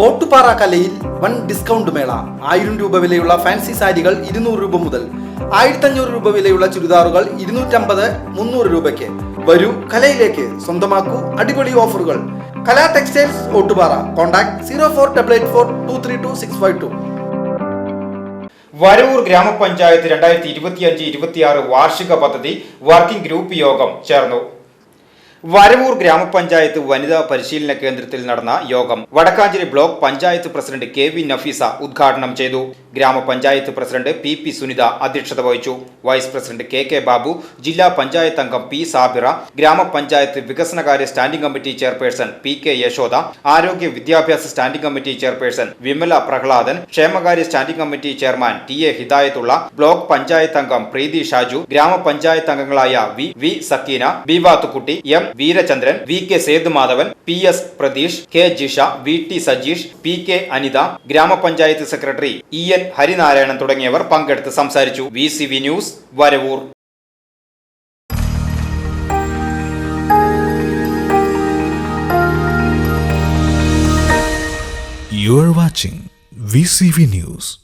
ഓട്ടുപാറ കലയിൽ one discount മേള. ആയിരം രൂപ വിലയുള്ള ഫാൻസി സാരികൾ ഇരുന്നൂറ് രൂപ മുതൽ ആയിരത്തഞ്ഞൂറ് രൂപ വിലയുള്ള ചുരിദാറുകൾ ഇരുന്നൂറ്റമ്പത് മുന്നൂറ് രൂപയ്ക്ക്. വരൂ കലയിലേക്ക്. സ്വന്തമാക്കൂ അടിപൊളി ഓഫറുകൾ. Kala textiles Ottupara. Contact zero four double eight four two three two six five two. Varavoor ഗ്രാമപഞ്ചായത്ത് രണ്ടായിരത്തി ഇരുപത്തിയഞ്ച് ഇരുപത്തിയാറ് വാർഷിക പദ്ധതി വർക്കിംഗ് ഗ്രൂപ്പ് യോഗം ചേർന്നു. വരവൂർ ഗ്രാമപഞ്ചായത്ത് വനിതാ പരിശീലന കേന്ദ്രത്തിൽ നടന്ന യോഗം Vadakkanchery block panchayat president K V Nafeesa ഉദ്ഘാടനം ചെയ്തു. ഗ്രാമപഞ്ചായത്ത് പ്രസിഡന്റ് പി പി സുനിത അധ്യക്ഷത വഹിച്ചു. Vice president K K Babu ജില്ലാ പഞ്ചായത്ത് അംഗം പി സാബിറ ഗ്രാമപഞ്ചായത്ത് വികസനകാര്യ standing committee chairperson P K Yashoda ആരോഗ്യ വിദ്യാഭ്യാസ standing committee chairperson Vimala Prahladan ക്ഷേമകാര്യ standing committee chairman T A Hidayathulla block panchayat അംഗം പ്രീതി ഷാജു ഗ്രാമപഞ്ചായത്ത് അംഗങ്ങളായ V V Sakeena B Vathukutty M Veerachandran V K Sethumadhavan P S Pratheesh K Jisha V T Sajeesh P K Anitha ഗ്രാമപഞ്ചായത്ത് secretary E N Harinarayanan തുടങ്ങിയവർ പങ്കെടുത്ത് സംസാരിച്ചു V C V news Varavoor You are watching VCV News.